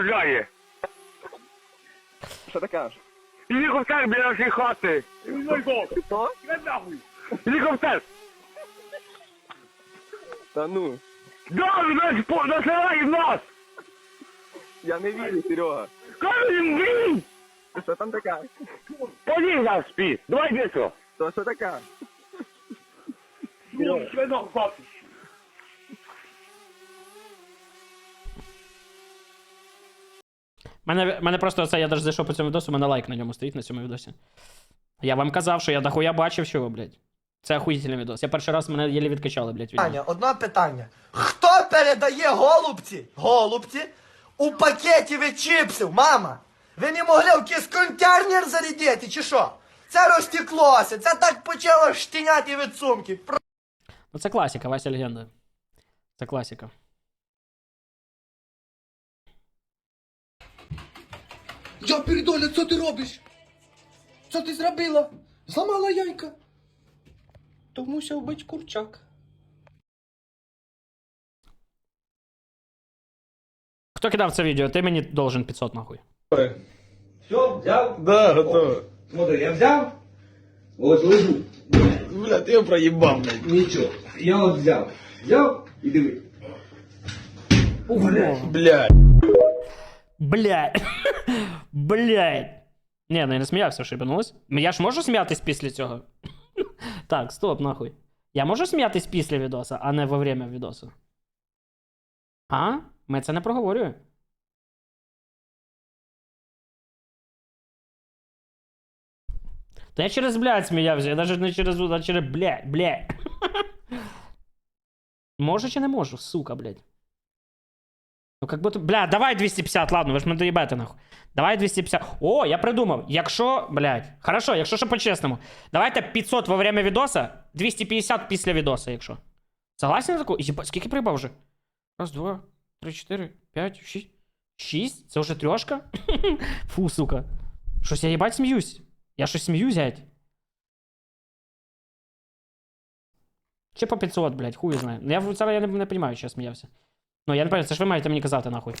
перешкоджає. Що ти кажеш? Гелікоптер біля нашої хати. Хто? Гелікоптер. Та ну, Добре, нас по- насилає в нас. я не вірю, Серега. Кажуть, він. Що там така? Поліз нас спі. Давай бісо. То що така? Мене, мене просто це, я даже зайшов по цьому відосу, у мене лайк на ньому стоїть на цьому відосі. Я вам казав, що я дохуя бачив чого, блядь. Це охуїтельний відос. Я перший раз мене єлі відкачали, блядь, відео. Питання, одне питання. Хто передає голубці, голубці у пакеті від чіпсів, мама? Ви не могли в якийсь контейнер зарядити, чи що? Це розтеклося, це так почало штиняти від сумки. Про- Ну це класика, Вася легенда. Це класика. Я передоля, що ти робиш? Що ти зробила? Зламала яйка. То мусив бути курчак. Хто кидав це відео? Ти мені должен 500 нахуй. Все, взяв? Да, готово. Смотри, я взяв. Ось лежу. Бля, ти його проїбав, блядь. Нічого. Я от взяв. Взяв і диви. Блядь. Блядь. Блядь. Ні, ну я не сміявся, що ібанулось. Я ж можу сміятись після цього? Так, стоп, нахуй. Я можу сміятись після відоса, а не во время відосу. А? Ми це не проговорюємо. Та я через блядь сміявся, я навіть не через а через блядь, блядь. Можу чи не можу, сука, блядь. Ну, как будто. Бля, давай 250, ладно, ви ж мене доїбете нахуй. Давай 250. О, я придумав. Якщо, блядь, хорошо, якщо що по-чесному. Давайте 500 во время відоса, 250 після відоса, якщо. Согласен на таку? Єба, скільки прибав вже? Раз, два, три, чотири, п'ять, шість. Шість? Це вже трьошка? Фу, сука. Щось я їбать сміюсь. Я щось сміюсь, зять. Чи по 500, блядь, хуй знає. Ну, Я в- зараз я не, не розумію, що я сміявся. Ну, я не пам'ятаю, це ж ви маєте мені казати, нахуй.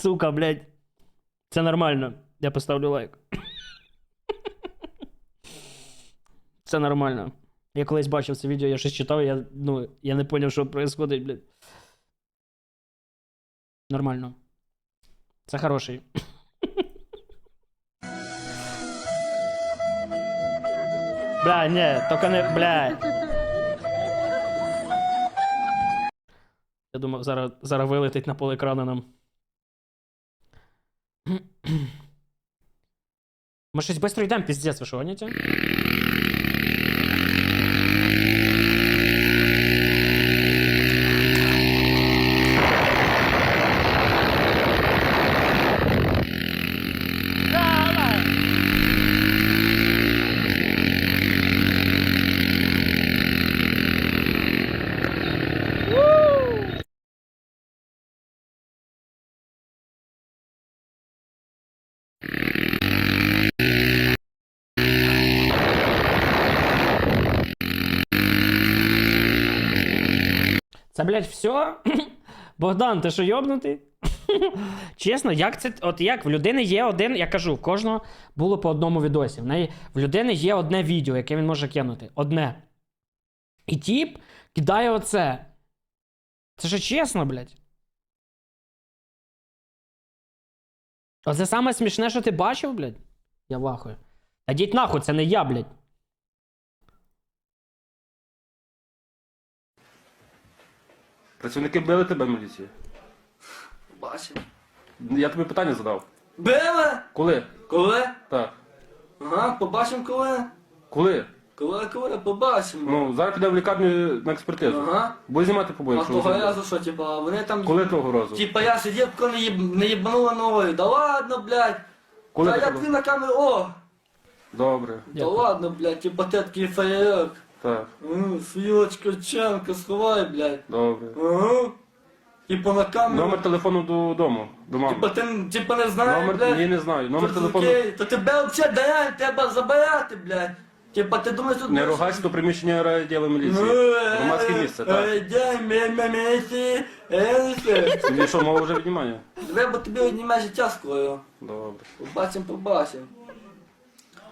Сука, блядь. Це нормально. Я поставлю лайк. Це нормально. Я колись бачив це відео, я щось читав, я, ну, я не зрозумів, що відбувається, блядь. Нормально. Це хороший. Бля, ні, тільки не. Бля. Я думав, зараз, зараз вилетить на пол екрану нам. Ми щось швидко йдемо, пиздец, ви що, гоніте? Блядь, все? Богдан, ти що йобнутий? Чесно, як це. От як в людини є один, я кажу, в кожного було по одному відосі. В неї в людини є одне відео, яке він може кинути. Одне. І тіп кидає оце. Це ж чесно, блядь. Оце саме смішне, що ти бачив, блядь? Я вахую. Та нахуй, це не я, блядь. Працівники били тебе міліції? Бачив. Я тобі питання задав. Били? Коли? Коли? Так. Ага, побачимо коли. Коли? Коли, коли побачимо. Ну, зараз підемо в лікарню на експертизу. Ага. Будь знімати побої, А того разу що, типа, вони там. Коли того разу? Типа я сидів, коли не, їб... не їбанула ногою. Да ладно, блядь. Коли Та було? тобі на камеру, о! Добре, Да ладно, блядь, типа ти такий феєрок. Так, Ну, свілочка Ченка, сховай, блядь. добре. Ага. Типа на камеру. Номер телефону додому, до Типа ти типа не знаєш, Номер, блядь. ні, не знаю. Номер То телефону. окей, То тебе взагалі дають, треба забирати, блядь. Типа ти думаєш, тут... Не ругайся до приміщення райділу Ну, міліції. е, Громадське місце, так. е, дяй, мє, мє, мєсі, е, все. Тобі що, мова вже віднімання? Треба тобі одніме життя скоро. Добре. Побачимо, побачимо.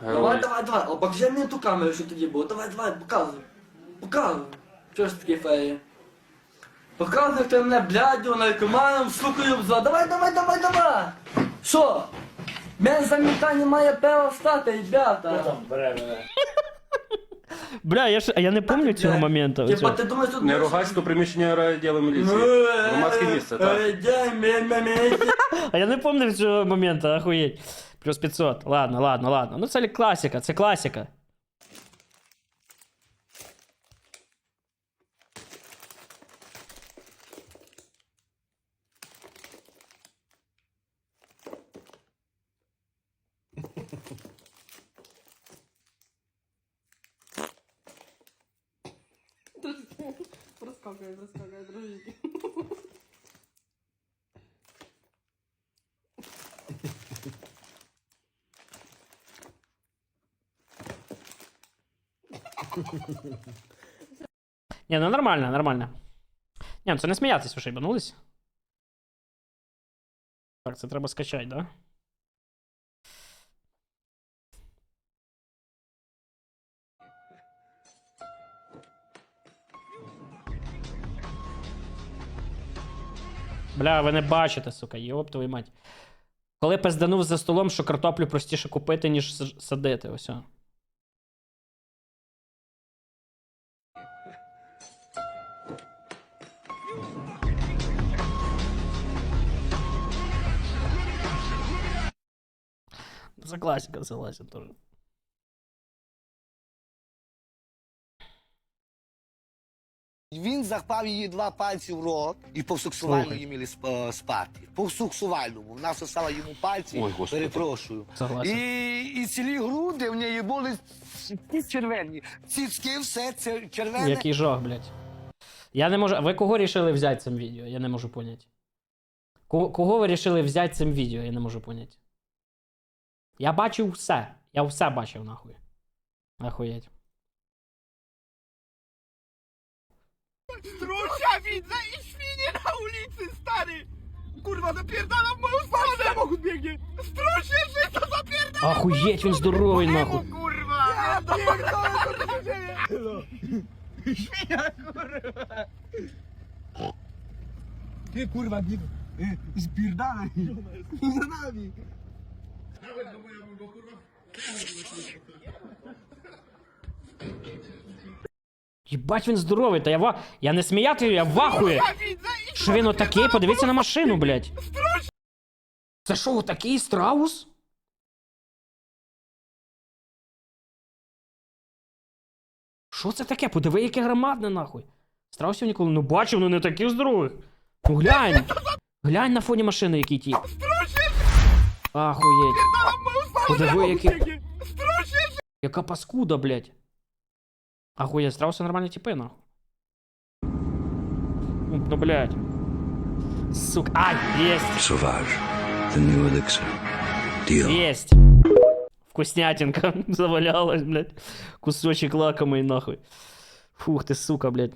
Давай, давай, давай. О, покажи мені ту камеру, що тоді було. Давай, давай, показуй. Показуй. Чого ж такі феї? Показуй, ти мене блядю, наркоманом, сукою взяв. Давай, давай, давай, давай. Що? Мен замітання має право стати, ребята. Бля, я ж я не пам'ятаю цього моменту. Типа ти думаєш, тут... Не ругайся приміщення райділу Ну, міліції. е, Громадське місце, е, так. мє, мє. А я не пам'ятаю цього моменту, охуєть. Плюс 500. Ладно, ладно, ладно. Ну це класика, це класика. Проскакивай, проскакивай, дружите. Ні, ну нормально, нормально. Ні, ну це не сміятись, ви що, їбанулись? Так, це треба скачати, да? Бля, ви не бачите, сука, йоп твою мать. Коли пизданув за столом, що картоплю простіше купити, ніж садити, ось. Классика согласен тоже. Він запав її два пальці в рот і по сексуальному Слухай. її мали спати. По сексуальному. Вона сосала йому пальці, Ой, Господи. перепрошую. Согласен. І, і цілі груди в неї були ці червені. Цицьки, все це червене. Який жах, блядь. Я не можу. А Ви кого рішили взяти цим відео? Я не можу поняти. Кого, кого ви рішили взяти цим відео? Я не можу поняти. Я бачив все. Я все бачив, нахуй. Охуєть. Strusia widzę i świnie na ulicy, stary! Kurwa, zapierdala w moją stronę! Samochód biegnie! Strusie, że to zapierdala! Охуєть, він здоровий, нахуй. kurwa! Ja pierdolę, co tu się dzieje! Świnia, kurwa! Ty, kurwa, nie... y, Zbierdalaj! Za nami! Єбать, він здоровий, та я ва. Я не сміяти, я вахую. Що він отакий? Подивіться на машину, блядь. Це що, отакий страус? Що це таке? Подиви, яке громадне, нахуй. Страусів ніколи не бачив, ну не таких здорових. Ну глянь. Глянь на фоні машини, який ті. Ахуєть. Подиви, який. Яка паскуда, блядь. Ахуєть, страуси нормальні типи, нахуй. Ну, Ну, блядь. Сука. Ай, есть. Есть. Вкуснятинка завалялась, блядь. Кусочек лакомый, нахуй. Фух ты, сука, блядь.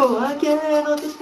Oh, I cannot explain.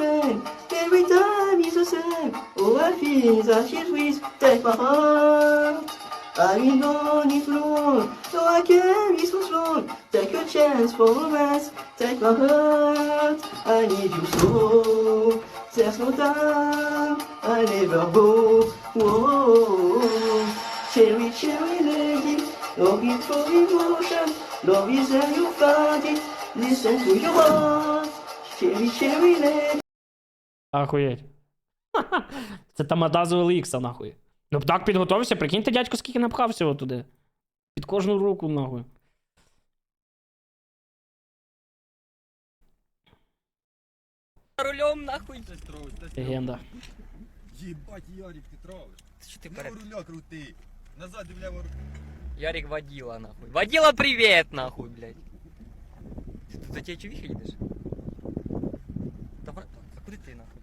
Every time it's the same. Oh, I feel that she's with take my heart. I've been on it long, so I be so strong. Take a chance for a rest. Take my heart. I need you so. There's no time. I never go. Whoa. Cherry, cherry lady. Longing for emotion. Love is how you find it. Listen to your heart. Cherry, cherry lady. Ахуєть. Це тамадазу Елікса, нахуй. Ну так підготовився, прикиньте, дядько, скільки напхав всього туди. Під кожну руку, нахуй. Рулем нахуй. Легенда. Єбать, Ярик, ти травиш. Що ти Ліво руля крути. Назад і вліво руля. Ярик водила нахуй. Водила привет нахуй, блядь. Ты тут за тебя чувиха едешь? Давай, а куди ти нахуй?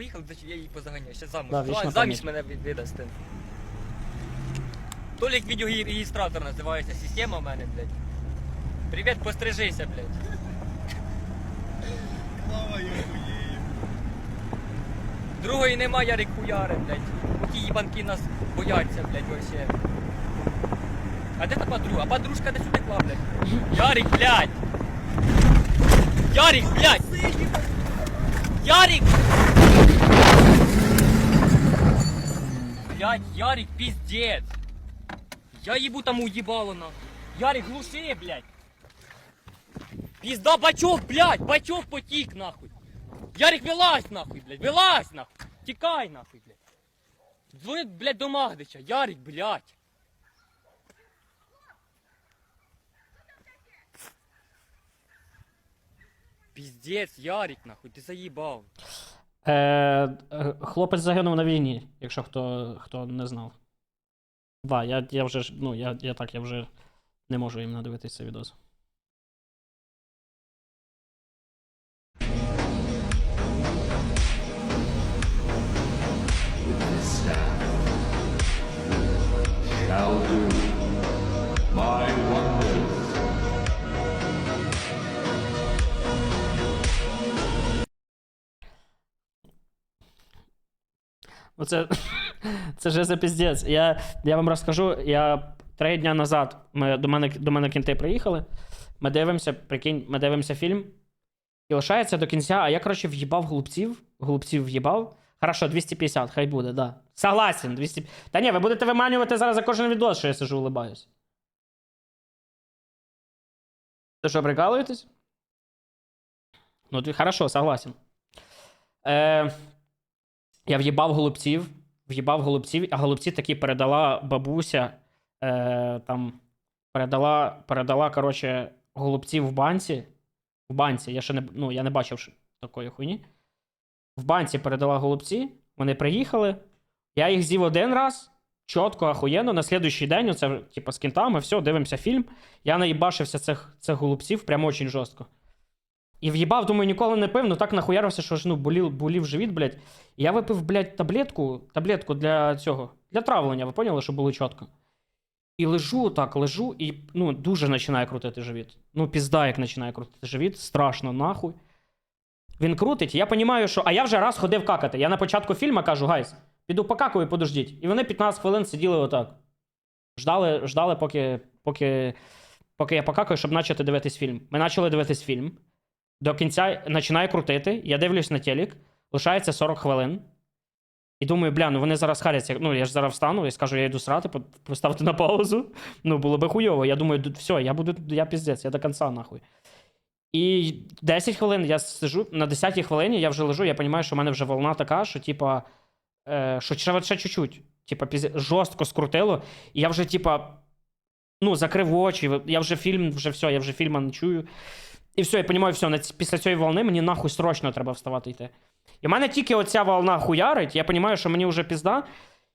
Поїхав, за я її позаганяю, ще замуж. Да, вічна заміж мене від- видасти. Толік відеореєстратор називається, система в мене, блядь. Привіт, пострижися, блядь. Слава Єгоєю. Другої нема, Ярик хуяри, блядь. Ті їбанки нас бояться, блядь, вообще. А де та подруга? А подружка десь утекла, блядь. Ярик, блядь! Ярик, блядь! Ярик! Блядь, Ярик, пиздец! Я ебу тому ебало нахуй. Ярик, глуши, блядь! Пизда, бачок, блядь! Бачок потік, нахуй! Ярик, вилазь нахуй, блядь, вилазь нахуй! Тікай нахуй, блядь! Дзвони, блядь, до Магдича, Ярик, блядь! Пиздец, Ярик, нахуй, ти заїбав. Е, е, хлопець загинув на війні, якщо хто, хто не знав. Да, я, я вже ж, ну, я, я так, я вже не можу їм надивитися цей відос. Оце, це же за піздець. Я, я вам розкажу, я три дня назад ми, до, мене, до мене кінти приїхали. Ми дивимося, прикинь, ми дивимося фільм. І лишається до кінця, а я, коротше, в'їбав голубців. Голубців в'їбав. Хорошо, 250, хай буде, да. Согласен, 200. Та ні, ви будете виманювати зараз за кожен відос, що я сижу улибаюсь. Ви що, прикалуєтесь? Ну, ти хорошо, согласен. Е, я в'їбав голубців, в'їбав голубців, а голубці такі передала бабуся. Е, там передала, передала, коротше, голубців в банці. В банці, я ще не, ну, я не бачив такої хуйні. В банці передала голубці, вони приїхали. Я їх з'їв один раз, чітко, ахуєнно. На слідуючий день, оце, типу, з кінтами, все, дивимося фільм. Я наїбашився цих, цих голубців прямо очень жорстко. І в'їбав, думаю, ніколи не пив, ну так нахуярився, що ж ну болів, болів живіт, блядь. Я випив, блядь, таблетку, таблетку для цього, для травлення, ви поняли, що було чітко. І лежу так, лежу, і ну, дуже починає крутити живіт. Ну, пізда, як починає крутити живіт, страшно, нахуй. Він крутить, я розумію, що. А я вже раз ходив какати. Я на початку фільму кажу, гайс, піду покакаю, подождіть. І вони 15 хвилин сиділи отак. Ждали, ждали поки, поки, поки я покакаю, щоб почати дивитись фільм. Ми почали дивитись фільм. До кінця починає крутити. Я дивлюсь на телек, лишається 40 хвилин. І думаю, бля, ну вони зараз харяться. Ну, я ж зараз встану і скажу, я йду срати, поставити на паузу. Ну, було би хуйово. Я думаю, все, я буду, я піздець, я до кінця нахуй. І 10 хвилин я сижу, на 10 хвилині я вже лежу, я розумію, що в мене вже волна така, що, типа, е, що ще, ще чуть-чуть. Типа, жорстко скрутило. І я вже, типа, ну, закрив очі, я вже фільм, вже все, я вже фільма не чую. І все, я розумію, все, після цієї волни мені нахуй срочно треба вставати йти. І в мене тільки оця волна хуярить, я розумію, що мені вже пізда.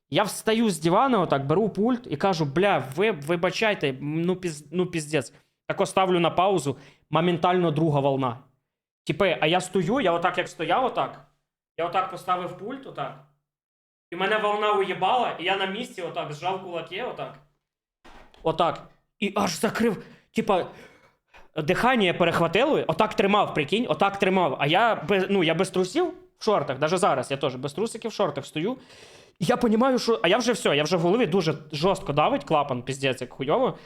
Я встаю з дивана, отак, беру пульт і кажу, бля, ви вибачайте, ну, піз, ну піздець. Так ставлю на паузу, моментально друга волна. Типи, а я стою, я отак як стояв, отак. Я отак поставив пульт, отак. І мене волна уїбала, і я на місці отак зжав кулаки, отак. Отак. І аж закрив. Типа, дихання перехватило, отак тримав, прикинь, отак тримав. А я без, ну, я без трусів в шортах, навіть зараз я теж без трусиків в шортах стою. І я розумію, що. А я вже все, я вже в голові дуже жорстко давить клапан, піздець, як хуйово.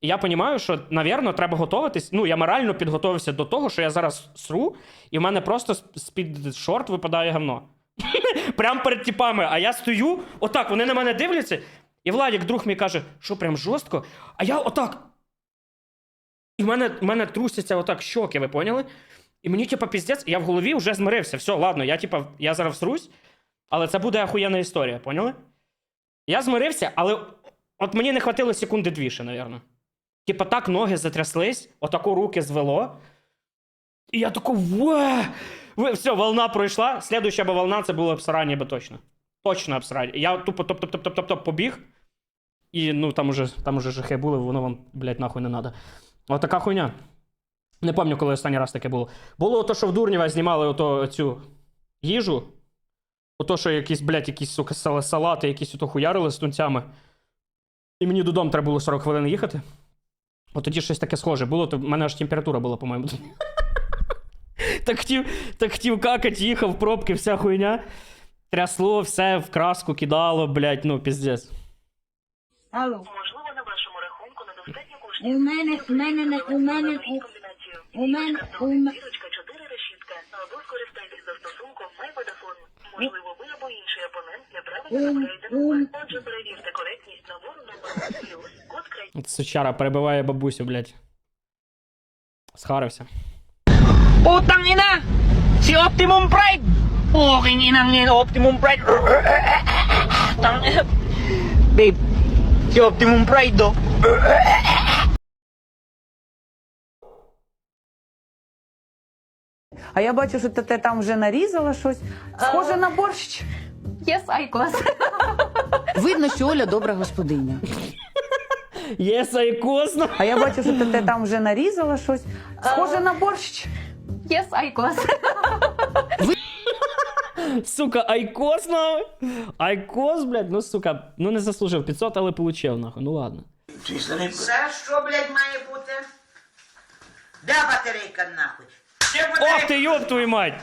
І я розумію, що, навірно, треба готуватись. Ну, я морально підготувався до того, що я зараз сру, і в мене просто з-під шорт випадає гавно. Прям перед типами. А я стою, отак, вони на мене дивляться. І Владик, друг мій каже, що прям жорстко. А я отак. І в мене, в мене трусяться отак щоки, ви поняли? І мені, типа, піздець, я в голові вже змирився. Все, ладно, я, типа, я зараз всрусь, але це буде ахуєнна історія, поняли? Я змирився, але от мені не хватило секунди дві ще, напевно. Типа так ноги затряслись, отако руки звело. І я тако, ва! Все, волна пройшла. Слідуюча би волна це було обсирання би точно. Точно обсирання. Я тупо топ-топ-топ-топ-топ побіг. І ну там уже, там уже жахи були, воно вам, блядь, нахуй не надо. Отака хуйня. Не пам'ятаю, коли останній раз таке було. Було то, що в Дурнєва знімали ото цю їжу. Ото, що якісь, блядь, якісь, сука, салати, якісь ото хуярили з тунцями. І мені додому треба було 40 хвилин їхати. От тоді щось таке схоже було, то в мене аж температура була, по-моєму. так хотів, так хотів какать, їхав, пробки, вся хуйня. Трясло, все в краску кидало, блядь, ну, піздець. Алло. У мене, у мене, не- у мене, у, у мене, у мене, Зірочка 4 решітка. Або скористайтесь застосунком MyVodafone. Можливо, ви або інший опонент неправильно Ум, набираєте ум. номер. Отже, перевірте коректність набору номеру. Плюс код край. Сучара перебиває бабусю, блядь. Схарився. Putang ina! Si Optimum Pride! Okay, inang yan, Optimum Pride. Tang Babe, si Optimum Pride, oh. А я бачу, що ти там вже нарізала щось. Схоже на борщ. Yes, I клас. Видно, що Оля добра господиня. Є сайкосно. А я бачу, що ти там вже нарізала щось. Схоже на борщ. Yes, I клас. Сука, айкос нахуй. Айкос, блядь, ну сука, ну не заслужив 500, але получив, нахуй. Ну ладно. Це що, блядь, має бути? Де батарейка, нахуй? Ох ти, ёб твою мать!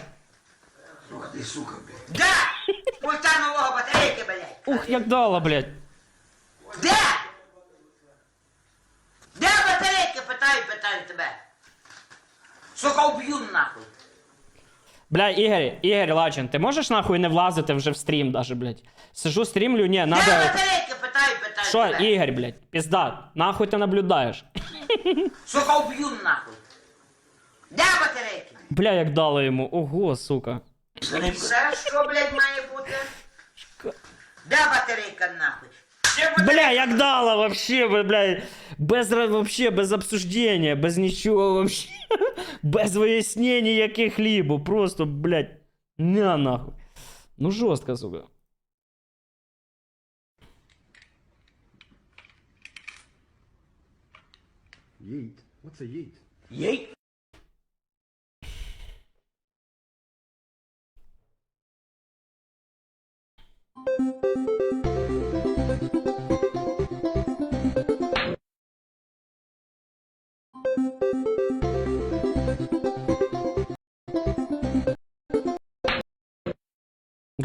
Де? Пульта нового батарейки, блядь. Ух, як дала, блядь. Де? Де батарейки? Питаю, питаю тебе. Сука, уб'ю нахуй. Бля, Ігор, Ігор Лачин, ти можеш нахуй не влазити вже в стрім даже, блядь? Сижу, стрімлю, ні, Де надо... батарейки? Питаю, питаю Що, тебе. Ігор, блядь, пізда, нахуй ти наблюдаєш? Сука, уб'ю нахуй. Бля, як дало йому, ого, сука. Це що, блядь, має бути? Де батарейка, нахуй? Де Бля, як дала вообще, бля, без, вообще, без обсуждения, без нічого вообще, без вияснення яких хлібу, просто, блядь, на нахуй. Ну жорстко, сука. Їдь. Оце їдь. Єй.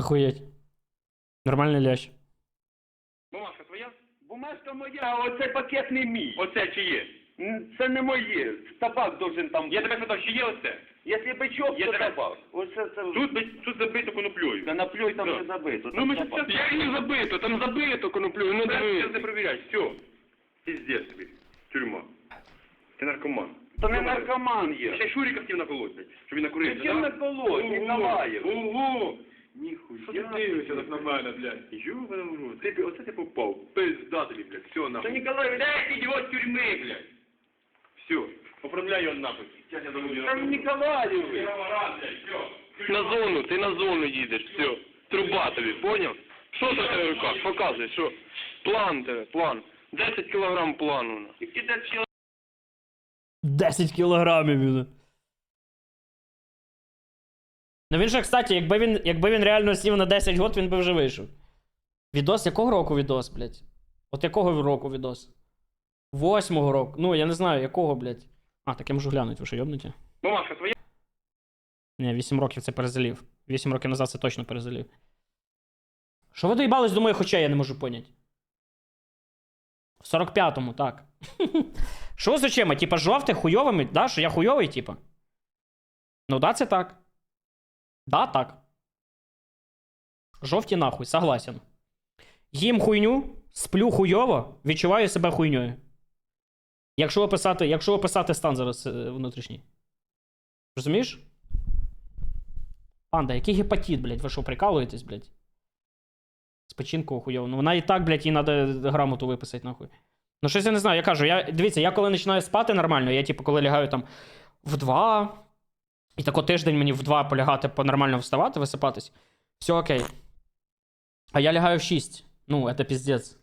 Охуєть. Нормальний лящ. Бумажка твоя? Бумажка моя, оцей пакет не мій. Оце чи є? Це не моє. Табак должен там. Я тебе питав, чи є оце? Якщо бичок, то табак. Оце це... Тут, тут забито коноплею. Коноплею там не забито. Ну ми ж це не забито, там забито коноплею, не дивись. не перевіряй, все. Піздець тобі. Тюрма. Ти наркоман. Та не наркоман є. Ще Шуріка хотів наколоть, блядь, щоб він накурився. Хотів наколоть, Ніколаєв. Ого! Ніхуя. Що ти дивишся так на мене, блядь? Юбана в рот. Ти, оце ти попав. Пизда тобі, блядь. Все, нахуй. Та Ніколаєв, дай ідіот тюрми, блядь. Все. Оформляй його нахуй. Там блядь. На зону, ти на зону їдеш, все. Труба тобі, поняв? Що це в тебе в руках? Показуй, що? План тебе, план. 10 кілограм плану. нахуй. Які 10 кілограм? 10 кілограмів він. Ну він же, кстати, якби він, якби він реально сів на 10 год, він би вже вийшов. Відос якого року відос, блядь? От якого року відос? Восьмого року. Ну, я не знаю, якого, блядь. А, так я можу глянути, ви що йобнуті? Бумажка твоя? Ні, 8 років це перезалів. 8 років назад це точно перезалів. Що ви доїбались до моїх очей, я не можу поняти. В 45-му, так. Що з очима? Типа жовтих, хуйовими, да? Що я хуйовий, типа? Ну да, це так. Да, так. Жовті нахуй, согласен. Їм хуйню, сплю хуйово, відчуваю себе хуйньою. Якщо описати, якщо описати стан зараз е, внутрішній. Розумієш? Панда, який гепатит, блядь? Ви що, прикалуєтесь, блядь? З печінкою хуйово. Ну вона і так, блядь, їй треба грамоту виписати, нахуй. Ну, щось я не знаю, я кажу, я, дивіться, я коли починаю спати нормально, я, типу, коли лягаю там в 2, і тако тиждень мені в 2 полягати по нормально вставати, висипатись, все окей. А я лягаю в 6. Ну, це піздець.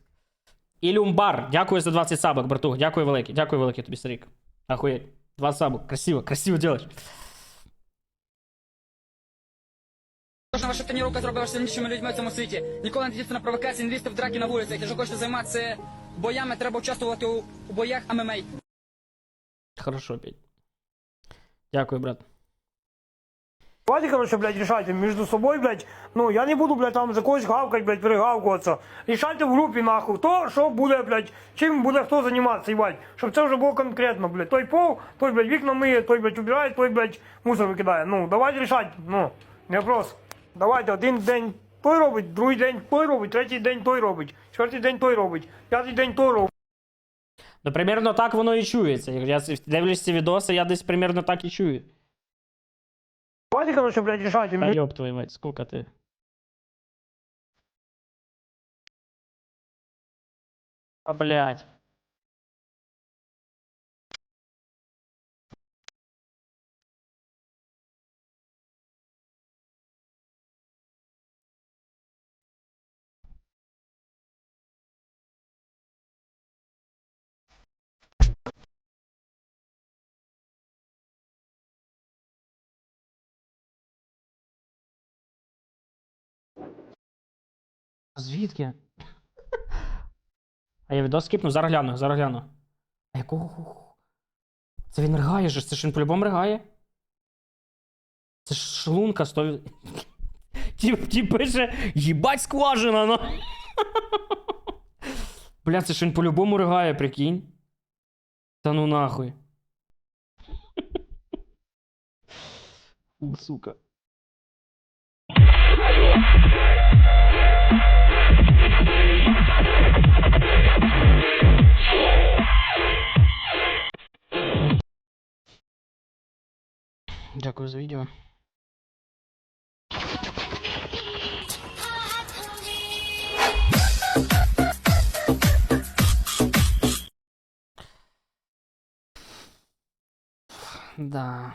Ілюмбар, дякую за 20 сабок, братух. Дякую велике. Дякую велике тобі, старик. Охуєть. 20 сабок. Красиво, красиво делаешь. Кожна ваша тренування зробить вас сильнішими людьми в цьому світі. Ніколи не діться на провокації, не лізьте в драки на вулицях. Якщо хочете займатися боями, треба участвувати у боях ММА. Хорошо, Петь. Дякую, брат. Давайте, короче, блядь, решайте между собой, блядь. Ну, я не буду, блядь, там за когось гавкать, блядь, перегавкуватися. Рішайте в групі, нахуй. Хто, що буде, блядь, чим буде хто займатися, їбать. Щоб це вже було конкретно, блядь. Той пол, той, блядь, вікна миє, той, блядь, убирає, той, блядь, мусор викидає. Ну, давайте рішати, ну, не вопрос. Давайте, один день той робить, другий день той робить, третій день той робить, четвертий день той робить, п'ятий день той робить. Ну, примерно так воно і чується. Я дивлюсь ці відоси, я десь примерно так і чую. Давайте, короче, блядь, рішайте. Да ёб твою мать, сколько ты? А, блядь. Звідки? А я відос скіпну, зараз гляну, зараз гляну. А якого? Це він ригає же, це ж він по-любому ригає. Це ж шлунка сто... Тіп, тіп пише, їбать скважина, ну. Бля, це ж він по-любому ригає, прикинь. Та ну нахуй. Фу, сука. Дякую за відео. Да.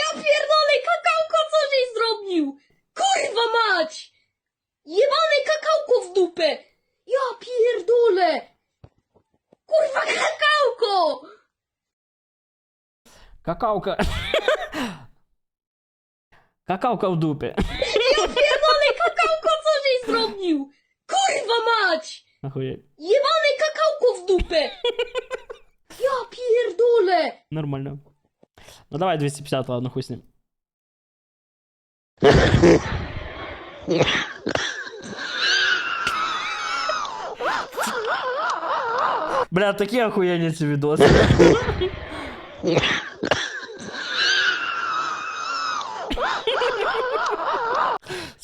Ja pierdolę, kakałko, co żeś zrobił? Kurwa mać! Jebane kakałko w dupę! Ja pierdolę! Kurwa kakałko! Какаука. Какаука в дупі. Ja pierdolę, kakałko, co żeś zrobił? Kurwa mać! Охуєть. Jebane kakałko w dupę! Ja pierdolę! Нормально. Ну давай 250, ладно, хуй с ним. Бля, такі охуєнні ці відоси.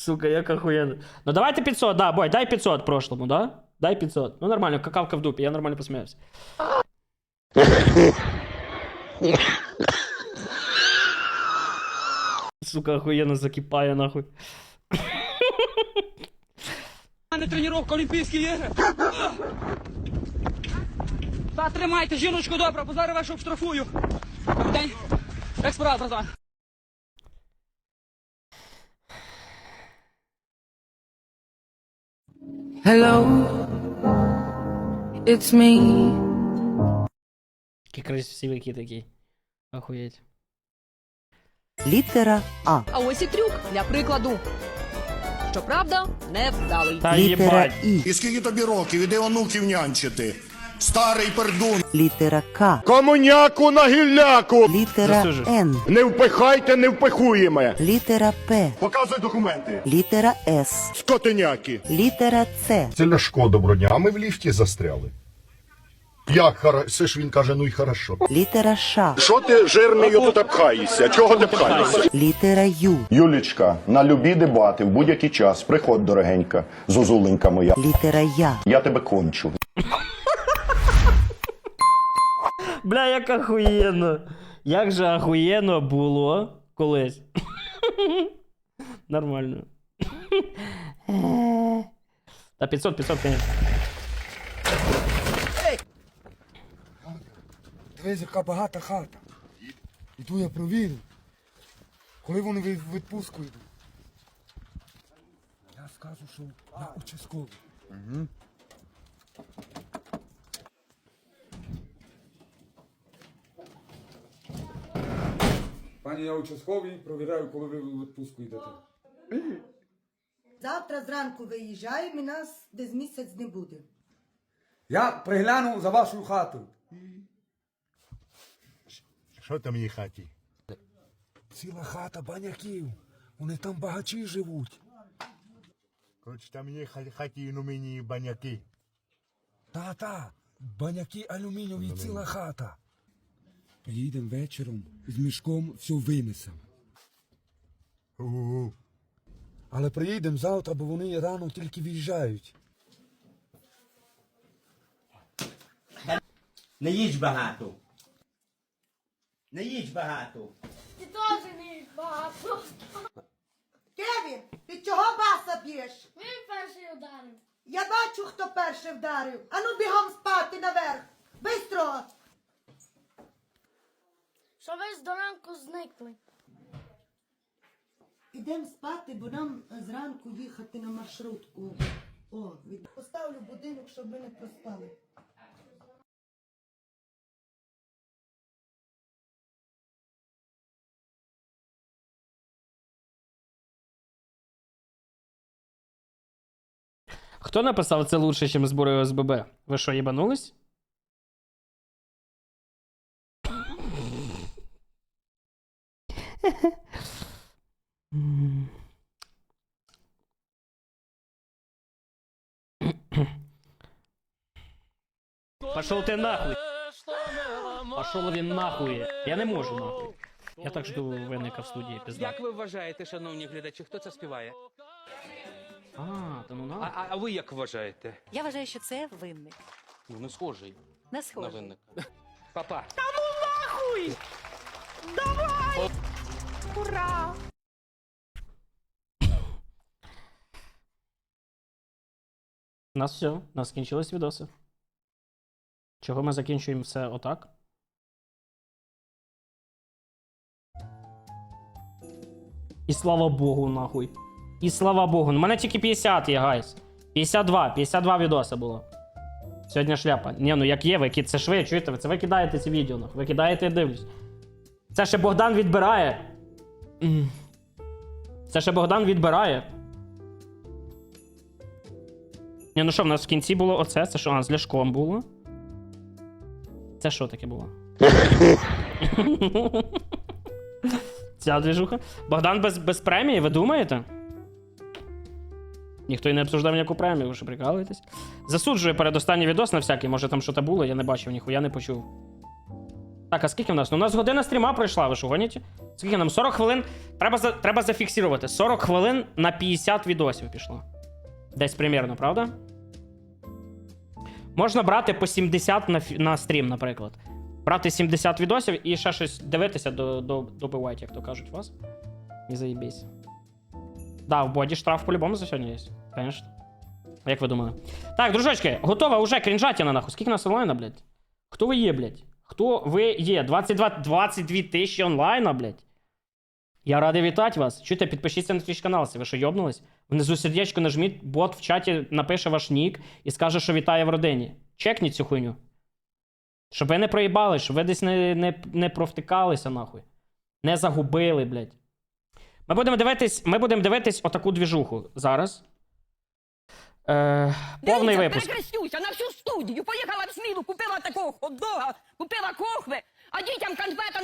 Сука, як охуєнно. Ну давайте 500, да, бой, дай 500 прошлому, да? Дай 500. Ну нормально, какавка в дупі, я нормально посміявся. Сука, охуєнно закипає нахуй. А не тренування Олімпійські ігри. Та тримайте, жіночку добре, бо зараз вашу штрафую. Добрий день. Як справа, братан? Hello, it's me. Який красивий такий. Охуєть. Літера А. А ось і трюк для прикладу. Щоправда, невдалий. Та Літера їбать. І. І скільки тобі років? Іди онуків нянчити. Старий пердун. Літера К. Комуняку на гілляку. Літера Н. Не впихайте, не впихуємо. Літера П. Показуй документи. Літера С. Скотиняки. Літера С. Це Ляшко, доброго дня. А ми в ліфті застряли. Як хорошо? Все ж він каже, ну й хорошо. Літера Ш. Що ти жирний тут пхаєшся? Чого ти пхаєшся? Літера Ю. Юлічка, на любі дебати в будь-який час. Приходь, дорогенька, зозуленька моя. Літера Я. Я тебе кончу. Бля, як охуєнно. Як же ахуєнно було колись. Нормально. Та 500, 500, конечно. Дивись, яка багата хата. Іду я провірю. Коли вони в в відпустку йдуть. Я скажу, що я участковий. Пані, я участковий, провіряю, коли ви в відпустку йдете. Завтра зранку виїжджаємо і нас десь місяць не буде. Я пригляну за вашою хатою. Що там є хаті? Ціла хата баняків. Вони там багачі живуть. Коротше, там є ха- хаті алюмінії баняки. Та-та, баняки алюмінієві ціла хата. Приїдемо вечором з мішком все винесемо. Але приїдемо завтра, бо вони рано тільки в'їжджають. Не їдь багато. Не їдь багато. Ти теж не багато. Кевін, ти чого баса б'єш? Він перший ударив. Я бачу, хто перший вдарив. Ану бігом спати наверх. Бистро! Що ви до ранку зникли. Ідемо спати, бо нам зранку їхати на маршрутку. О, від... поставлю будинок, щоб ми не проспали. Хто написав це лучше, ніж збори ОСББ? Ви що, їбанулись? Пошел ты нахуй. Пошел він нахуй. Я не можу нахуй. Я так жду винника в студії, пизда. Як ви вважаєте, шановні глядачі, хто це співає? А, та ну А, на. а, а ви як вважаєте? Я вважаю, що це винник. Ну, не схожий Не на схоже. винника. Папа. У нас все, у нас скінчились відоси. Чого ми закінчуємо все отак? І слава Богу, нахуй. І слава Богу. У мене тільки 50 є, гайс. 52, 52 відоси було. Сьогодні шляпа. Ні, ну як є, ви це ж ви, чуєте? Ви це ви кидаєте ці відео. Ви кидаєте, я дивлюсь. Це ще Богдан відбирає. Це ще Богдан відбирає. Ні, ну що, в нас в кінці було оце, це що, а, з ляшком було. Це що таке було? Ця движуха. Богдан без, без премії, ви думаєте? Ніхто і не обсуждав ніяку премію, ви що прикалуєтесь? Засуджую передостанній відос на всякий, може там щось було, я не бачив, ніхуя не почув. Так, а скільки в нас? Ну, у нас година стріма пройшла, ви що гоніте? Скільки нам? 40 хвилин. Треба, за... Треба зафіксувати. 40 хвилин на 50 відосів пішло. Десь примірно, правда? Можна брати по 70 на, на стрім, наприклад. Брати 70 відосів і ще щось дивитися до, до, добивайте, як то кажуть вас. І заїбісь. Да, в боді штраф по-любому за сьогодні є. Конечно. Як ви думали? Так, дружочки, готова уже крінжатіна нахуй. Скільки нас онлайна, блядь? Хто ви є, блядь? Хто ви є? 22, 22 тисячі онлайна, блядь. Я радий вітати вас. Чуєте, підпишіться на твій канал, ви що йобнулись? Внизу сердечко нажміть, бот в чаті напише ваш нік і скаже, що вітає в родині. Чекніть цю хуйню. Щоб ви не проїбали, щоб ви десь не, не, не провтикалися, нахуй. Не загубили, блядь. Ми будемо дивитись, ми будемо дивитись отаку двіжуху зараз. Е, повний випуск. Перекрестюся на всю студію. Поїхала в сміну, купила такого хот-дога, купила кохви, а дітям конфета